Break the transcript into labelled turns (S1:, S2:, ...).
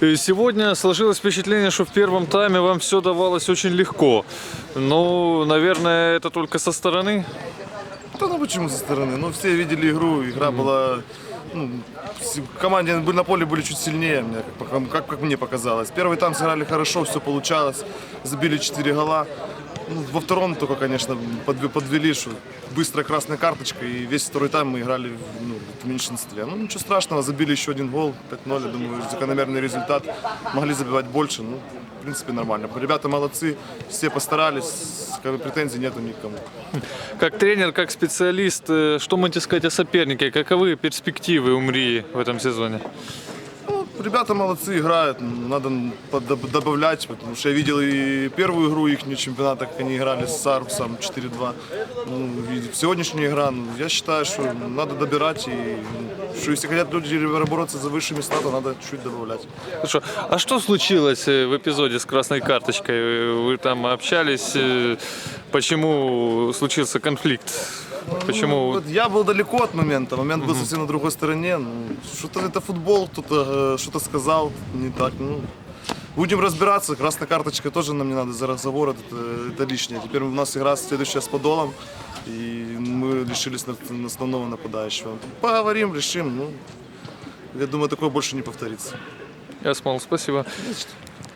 S1: Э, Сегодня сложилось впечатление, что в первом тайме вам все давалось очень легко. Ну, наверное, это только со стороны.
S2: Да ну почему со стороны? Ну все видели игру, игра была... Ну, с- команде были- на поле были чуть сильнее, мне, как, пока- как, как мне показалось. Первый там сыграли хорошо, все получалось, забили 4 гола. Ну, во втором только, конечно, подве- подвели, что быстро красная карточка, и весь второй тайм мы играли ну, в меньшинстве. Ну, ничего страшного, забили еще один гол, 5-0, я думаю, закономерный результат. Могли забивать больше, ну, в принципе, нормально. Ребята молодцы, все постарались, как бы претензий нету никому.
S1: Как тренер, как специалист, э, что можете сказать о сопернике? Каковы перспективы у Мрии в этом сезоне?
S2: Ну, ребята молодцы, играют, надо подоб- добавлять, потому что я видел и первую игру их чемпионата, как они играли с Сарусом 4-2. Ну, и сегодняшняя игра, ну, я считаю, что надо добирать, и ну, что если хотят люди бороться за высшие места, то надо чуть добавлять.
S1: Хорошо. А что случилось э, в эпизоде с красной карточкой? Э, Вы там общались? э, Почему случился конфликт? Почему?
S2: Вот я был далеко от момента, момент был совсем на другой стороне. Ну, что-то это футбол, кто-то э, что-то сказал не так. Ну, будем разбираться. Красная карточка тоже нам не надо за разговор, это, это лишнее. Теперь у нас игра следующая с подолом, и мы лишились на- на основного нападающего. Поговорим, решим. Ну, я думаю, такое больше не повторится.
S1: Ясмал, спасибо.